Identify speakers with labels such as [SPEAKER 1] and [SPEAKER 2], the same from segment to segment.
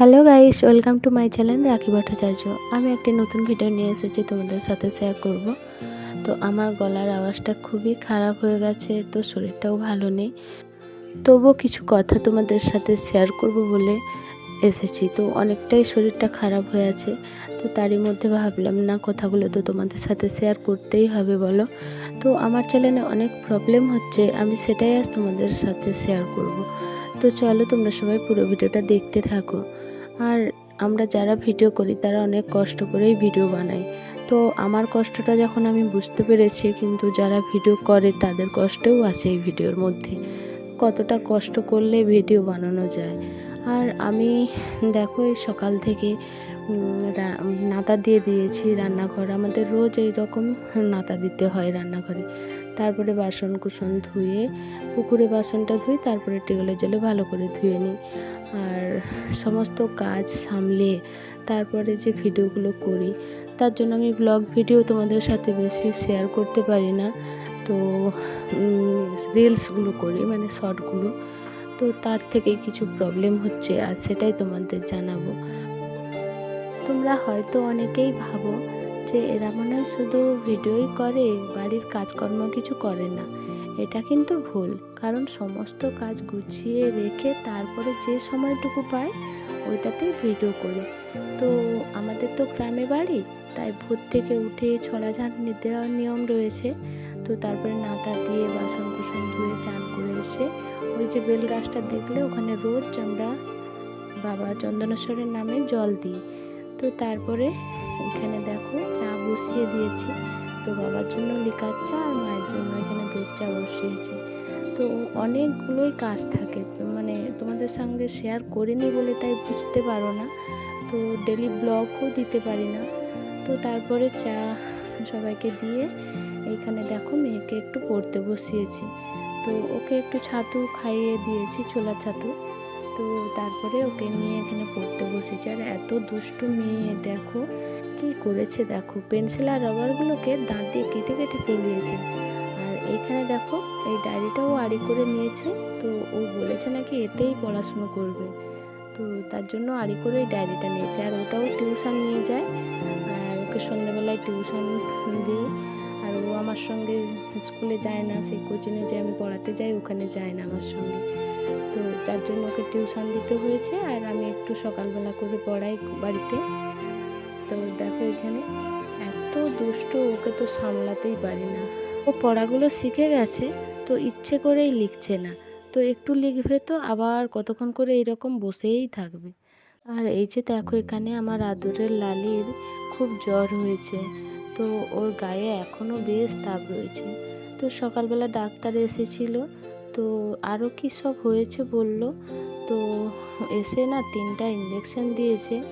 [SPEAKER 1] Hello guys welcome to my channel Rakhi Bhattacharya আমি একটি নতুন ভিডিও নিয়ে এসেছি তোমাদের সাথে শেয়ার করব। তো আমার গলার আওয়াজটা খুবই খারাপ হয়ে গেছে, তো শরীরটাও ভালো নেই। তবুও কিছু কথা তোমাদের সাথে শেয়ার করব বলে এসেছি। তো অনেকটাই শরীরটা খারাপ হয়ে আছে, তো তারই মধ্যে ভাবলাম, না, কথাগুলো তো তোমাদের সাথে শেয়ার করতেই হবে, বলো। তো আমার চ্যানেলে অনেক প্রবলেম হচ্ছে, আমি সেটাই আজ তোমাদের সাথে শেয়ার করব। তো চলো তোমরা সবাই পুরো ভিডিওটা দেখতে থাকো। আর আমরা যারা ভিডিও করি, তারা অনেক কষ্ট করেই ভিডিও বানাই তো আমার কষ্টটা যখন আমি বুঝতে পেরেছি, কিন্তু যারা ভিডিও করে, তাদের কষ্টও আছে এই ভিডিওর মধ্যে। কতটা কষ্ট করলে ভিডিও বানানো যায়। আর আমি, দেখো, এই সকাল থেকে নাতা দিয়ে দিয়েছি রান্নাঘর। আমাদের রোজ এই রকম নাতা দিতে হয় রান্নাঘরে। তারপরে বাসন কুসন ধুয়ে, পুকুরে বাসনটা ধুই, তারপরে টিউবওয়েলের জলে ভালো করে ধুয়ে নিই। আর সমস্ত কাজ সামলে তারপরে যে ভিডিওগুলো করি, তার জন্য আমি ব্লগ ভিডিও তোমাদের সাথে বেশি শেয়ার করতে পারি না। তো রিলসগুলো করি মানে শর্টগুলো তো তার থেকে কিছু প্রবলেম হচ্ছে, আর সেটাই তোমাদের জানাব। তোমরা হয়তো অনেকেই ভাবো যে এরা মনে হয় শুধু ভিডিওই করে, বাড়ির কাজকর্ম কিছু করে না। এটা কিন্তু ভুল। কারণ সমস্ত কাজ গুছিয়ে রেখে তারপরে যে সময়টুকু পায়, ওইটাতেই ভিডিও করি। তো আমাদের তো গ্রামে বাড়ি, তাই ভোর থেকে উঠে ছড়া ঝাঁটনি দেওয়ার নিয়ম রয়েছে। তো তারপরে নাতা দিয়ে বাসন কুসন ধুয়ে চান করে এসে, ওই যে বেল গাছটা দেখলে ওখানে রোজ আমরা বাবা চন্দনেশ্বরের নামে জল দিই। তো তারপরে এখানে দেখো চা বসিয়ে দিয়েছি। তো বাবার জন্য লিকার চা আর মায়ের জন্য এখানে দুধ চা বসিয়েছি। তো অনেকগুলোই কাজ থাকে। তো মানে তোমাদের সঙ্গে শেয়ার করিনি বলে তাই বুঝতে পারো না। তো ডেলি ব্লগও দিতে পারি না। তো তারপরে চা সবাইকে দিয়ে এইখানে দেখো মেয়েকে একটু পড়তে বসিয়েছি। তো ওকে একটু ছাতু খাইয়ে দিয়েছি, ছোলা ছাতু। তো তারপরে ওকে নিয়ে এখানে পড়তে বসেছি। আর এত দুষ্টু মেয়ে, দেখো কি করেছে, দেখো। পেন্সিল আর রবারগুলোকে দাঁত দিয়ে কেটে কেটে ফেলিয়েছে আর এখানে দেখো, এই ডায়েরিটাও আড়ি করে নিয়েছে। তো ও বলেছে নাকি এতেই পড়াশুনো করবে। তো তার জন্য আড়ি করে এই ডায়েরিটা নিয়েছে। আর ওটাও টিউশন নিয়ে যায়। আর ওকে সন্ধ্যেবেলায় টিউশন দিই। আর ও আমার সঙ্গে স্কুলে যায় না, সেই কোচিংয়ে যে আমি পড়াতে যাই, ওখানে যায় না আমার সঙ্গে। তো যার জন্য ওকে টিউশন দিতে হয়েছে আর আমি একটু সকালবেলা করে পড়াই বাড়িতে। তো দেখো এখানে এত দুষ্ট, ওকে তো সামলাতেই পারি না। ও পড়াগুলো শিখে গেছে, তো ইচ্ছে করেই লিখছে না। তো একটু লিখবে তো আবার কতক্ষণ করে এরকম বসেই থাকবে। আর এই যে দেখো এখানে আমার আদরের লালির খুব জ্বর হয়েছে। তো ওর গায়ে এখনও বেশ তাপ রয়েছে। তো সকালবেলা ডাক্তার এসেছিল তো আরও কী সব হয়েছে বলল? তো এসে না তিনটা ইঞ্জেকশন দিয়েছে।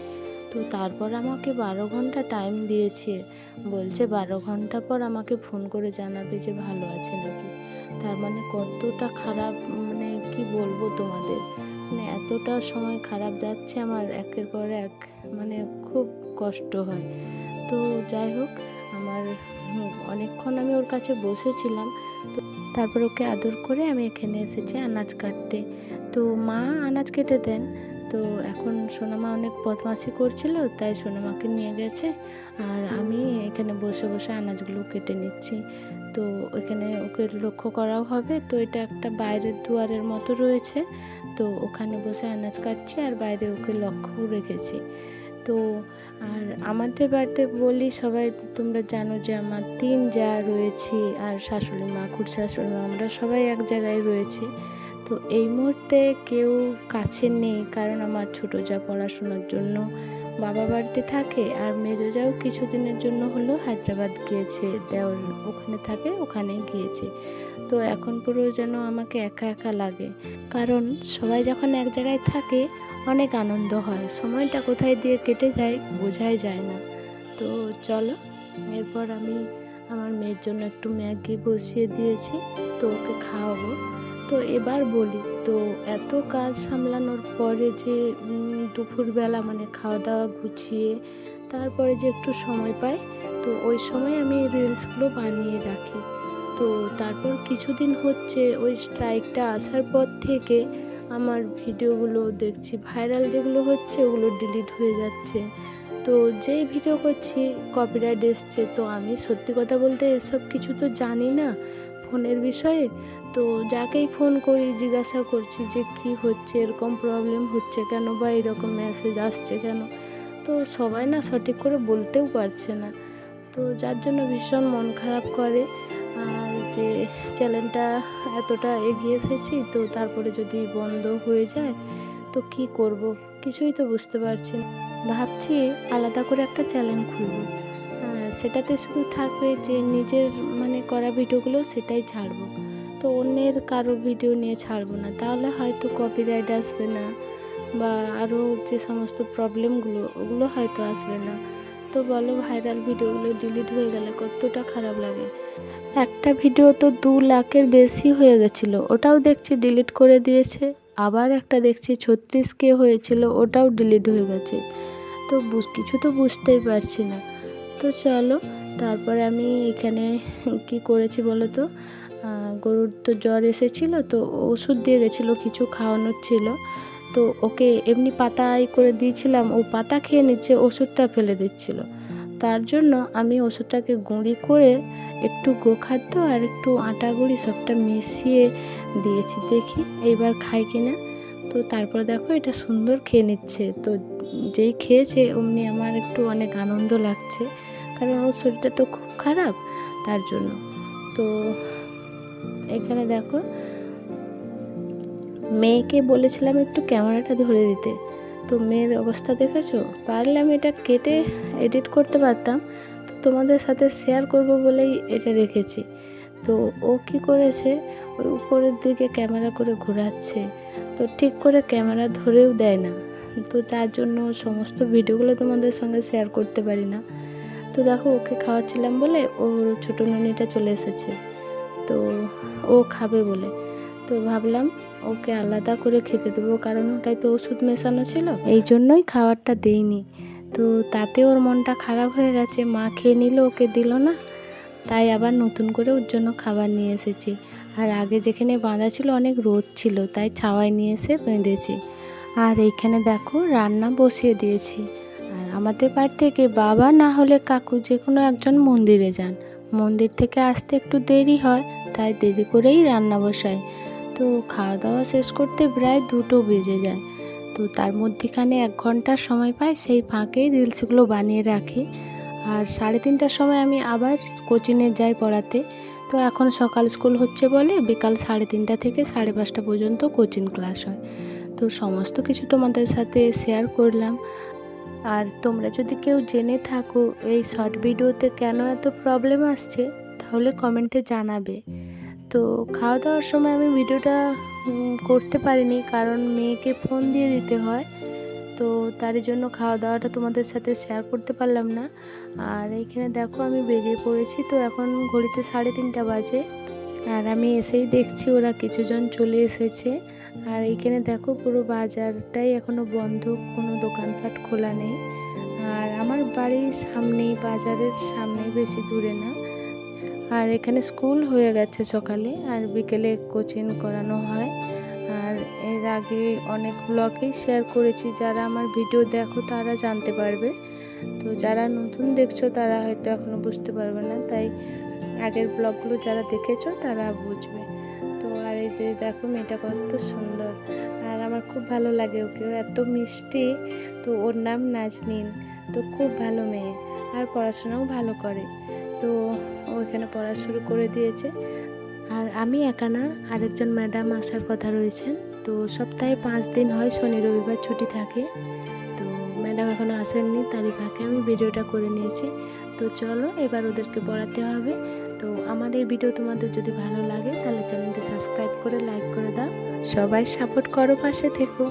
[SPEAKER 1] তো তারপর আমাকে বারো ঘণ্টা টাইম দিয়েছে। বলছে বারো ঘণ্টা পর আমাকে ফোন করে জানাবে যে ভালো আছে নাকি। তার মানে কতটা খারাপ মানে কি বলব তোমাদের? মানে এতটা সময় খারাপ যাচ্ছে আমার, একের পর এক মানে খুব কষ্ট হয়। তো যাই হোক আমার অনেকক্ষণ আমি ওর কাছে বসেছিলাম। তো তারপর ওকে আদর করে আমি এখানে এসেছি আনাজ কাটতে। তো মা আনাজ কেটে দেন। তো এখন সোনামা অনেক বদমাশি করছিল, তাই সোনামাকে নিয়ে গেছে। আর আমি এখানে বসে বসে আনাজগুলো কেটে নিচ্ছি। তো এখানে ওকে লক্ষ্য করাও হবে। তো এটা একটা বাইরের দুয়ারের মতো রয়েছে। তো ওখানে বসে আনাজ কাটছি আর বাইরে ওকে লক্ষ্যও রেখেছি। তো আর আমাদের বাড়িতে বলি সবাই, তোমরা জানো যে আমার তিন যা রয়েছি, আর শাশুড়ি মা খুড় শাশুড়ি মা, আমরা সবাই এক জায়গায় রয়েছি। তো এই মুহূর্তে কেউ কাছে নেই, কারণ আমার ছোটো যা পড়াশোনার জন্য বাবা বাড়িতে থাকে আর মেজো যাও কিছুদিনের জন্য হলো হায়দ্রাবাদ গিয়েছে দেওয়ার ওখানে থাকে, ওখানে গিয়েছে। তো এখন পুরো যেন আমাকে একা একা লাগে, কারণ সবাই যখন এক জায়গায় থাকে অনেক আনন্দ হয়, সময়টা কোথায় দিয়ে কেটে যায় বোঝাই যায় না। তো চলো, এরপর আমি আমার মেয়ের জন্য একটু ম্যাগি বসিয়ে দিয়েছি, তো ওকে খাওয়াবো। তো এবার বলি, তো এত কাজ সামলানোর পরে যে দুপুরবেলা মানে খাওয়া দাওয়া গুছিয়ে তারপরে যে একটু সময় পাই, তো ওই সময় আমি রিলসগুলো বানিয়ে রাখি। তো তারপর কিছুদিন হচ্ছে ওই স্ট্রাইকটা আসার পর থেকে আমার ভিডিওগুলো দেখছি ভাইরাল যেগুলো হচ্ছে ওগুলো ডিলিট হয়ে যাচ্ছে। তো যেই ভিডিও করছি কপিরাইট এসছে, তো আমি সত্যি কথা বলতে এসব কিছু তো জানি না ফোনের বিষয়ে। তো যাকেই ফোন করি, জিজ্ঞাসা করছি যে, কি হচ্ছে? এরকম প্রবলেম হচ্ছে কেন? বা এরকম মেসেজ আসছে কেন? তো সবাই না সঠিক করে বলতেও পারছে না। তো যার জন্য ভীষণ মন খারাপ করে। আর যে চ্যানেলটা এতটা এগিয়ে এসেছি, তো তারপরে যদি বন্ধ হয়ে যায়, তো কি করব? কিছুই তো বুঝতে পারছি না। ভাবছি আলাদা করে একটা চ্যানেল খুলব। সেটাতে শুধু থাকবে যে নিজের মানে করা ভিডিওগুলো সেটাই ছাড়বো। তো অন্যের কারও ভিডিও নিয়ে ছাড়বো না। তাহলে হয়তো কপিরাইট আসবে না বা আরও যে সমস্ত প্রবলেমগুলো ওগুলো হয়তো আসবে না। তো বলো ভাইরাল ভিডিওগুলো ডিলিট হয়ে গেলে কতটা খারাপ লাগে? একটা ভিডিও তো দু লাখের বেশি হয়ে গেছিল, ওটাও দেখছি ডিলিট করে দিয়েছে। আবার একটা দেখছি ছত্রিশ কে হয়েছিল, ওটাও ডিলিট হয়ে গেছে। তো কিছু তো বুঝতেই পারছি না। তো চলো, তারপরে আমি এখানে কি করেছি বলো তো গরুর তো জ্বর এসেছিল, তো ওষুধ দিয়ে গেছিল, কিছু খাওয়ানোর ছিল। তো ওকে এমনি পাতাই করে দিয়েছিলাম, ও পাতা খেয়ে নিচ্ছে, ওষুধটা ফেলে দিচ্ছিল। তার জন্য আমি ওষুধটাকে গুঁড়ি করে একটু গোখাদ্য আর একটু আটা গুঁড়ি সবটা মিশিয়ে দিয়েছি। দেখি, এইবার খাই কিনা। তো তারপর দেখো, এটা সুন্দর খেয়ে নিচ্ছে। তো যেই খেয়েছে, অমনি আমার একটু অনেক আনন্দ লাগছে। কারণ ওর শরীরটা তো খুব খারাপ, তার জন্য। তো এখানে দেখো, মেয়েকে বলেছিলাম একটু ক্যামেরাটা ধরে দিতে। তো মেয়ের অবস্থা দেখেছ? পারলে আমি এটা কেটে এডিট করতে পারতাম। তো তোমাদের সাথে শেয়ার করব বলেই এটা রেখেছি। তো ও কি করেছে? ওই উপরের দিকে ক্যামেরা করে ঘোরাচ্ছে। তো ঠিক করে ক্যামেরা ধরেও দেয় না। তো যার জন্য সমস্ত ভিডিওগুলো তোমাদের সঙ্গে শেয়ার করতে পারি না। তো দেখো, ওকে খাওয়াচ্ছিলাম বলে ওর ছোটো ননিটা চলে এসেছে। তো ও খাবে বলে। তো ভাবলাম ওকে আলাদা করে খেতে দেবো, কারণ ওটাই তো ওষুধ মেশানো ছিল। এই জন্যই খাবারটা দেইনি। তো তাতে ওর মনটা খারাপ হয়ে গেছে। মা খেয়ে নিল, ওকে দিল না। তাই আবার নতুন করে ওর জন্য খাবার নিয়ে এসেছি। আর আগে যেখানে বাঁধা ছিল, অনেক রোদ ছিল, তাই ছাওয়ায় নিয়ে এসে বেঁধেছি। আর এইখানে দেখো রান্না বসিয়ে দিয়েছি। আর আমাদের বাড়ি থেকে বাবা না হলে কাকু যে কোনো একজন মন্দিরে যান। মন্দির থেকে আসতে একটু দেরি হয়, তাই দেরি করেই রান্না বসাই। তো খাওয়া দাওয়া শেষ করতে প্রায় দুটো বেজে যায়। তো তার মধ্যেখানে এক ঘণ্টার সময় পাই, সেই ফাঁকে রিলসগুলো বানিয়ে রাখি। আর সাড়ে তিনটার সময় আমি আবার কোচিংয়ে যাই পড়াতে। তো এখন সকাল স্কুল হচ্ছে বলে বিকাল সাড়ে তিনটা থেকে সাড়ে পাঁচটা পর্যন্ত কোচিং ক্লাস হয়। তো সমস্ত কিছু তোমাদের সাথে শেয়ার করলাম। আর তোমরা যদি কেউ জেনে থাকো এই শর্ট ভিডিওতে কেন এত প্রবলেম আসছে, তাহলে কমেন্টে জানাবে। তো খাওয়া দাওয়ার সময় আমি ভিডিওটা করতে পারিনি কারণ মেয়েকে ফোন দিয়ে দিতে হয়। তো তারই জন্য খাওয়া দাওয়াটা তোমাদের সাথে শেয়ার করতে পারলাম না। আর এইখানে দেখো আমি বেরিয়ে পড়েছি, তো এখন ঘড়িতে সাড়ে তিনটা বাজে। আর আমি এসেই দেখছি ওরা কিছুজন চলে এসেছে। আর এইখানে দেখো পুরো বাজারটাই এখনও বন্ধ, কোনো দোকানপাট খোলা নেই। আর আমার বাড়ির সামনেই, বাজারের সামনেই বেশি দূরে না। আর এখানে স্কুল হয়ে গেছে সকালে, আর বিকেলে কোচিং করানো হয়। আর এর আগে অনেক ব্লগেই শেয়ার করেছি, যারা আমার ভিডিও দেখো তারা জানতে পারবে। তো যারা নতুন দেখছ তারা হয়তো এখনও বুঝতে পারবে না, তাই আগের ব্লগগুলো যারা দেখেছ তারা বুঝবে। তো দেখো মেয়েটা কত সুন্দর। আর আমার খুব ভালো লাগে ওকে এত মিষ্টি। তো ওর নাম নাজনিন। তো খুব ভালো মেয়ে। আর পড়াশোনাও ভালো করে। তো ও এখানে পড়া শুরু করে দিয়েছে। আর আমি একা না, আরেকজন ম্যাডাম আসার কথা রয়েছেন। তো সপ্তাহে পাঁচ দিন হয় শনি রবিবার ছুটি থাকে। তো ম্যাডাম এখনও আসেননি, তারই ফাঁকে আমি ভিডিওটা করে নিয়েছি। তো চলো এবার ওদেরকে পড়াতে হবে। তো আমার এই ভিডিও তোমাদের যদি ভালো লাগে, তাহলে চ্যানেলটি সাবস্ক্রাইব করে লাইক করে দাও। সবাই সাপোর্ট করো, পাশে থেকো।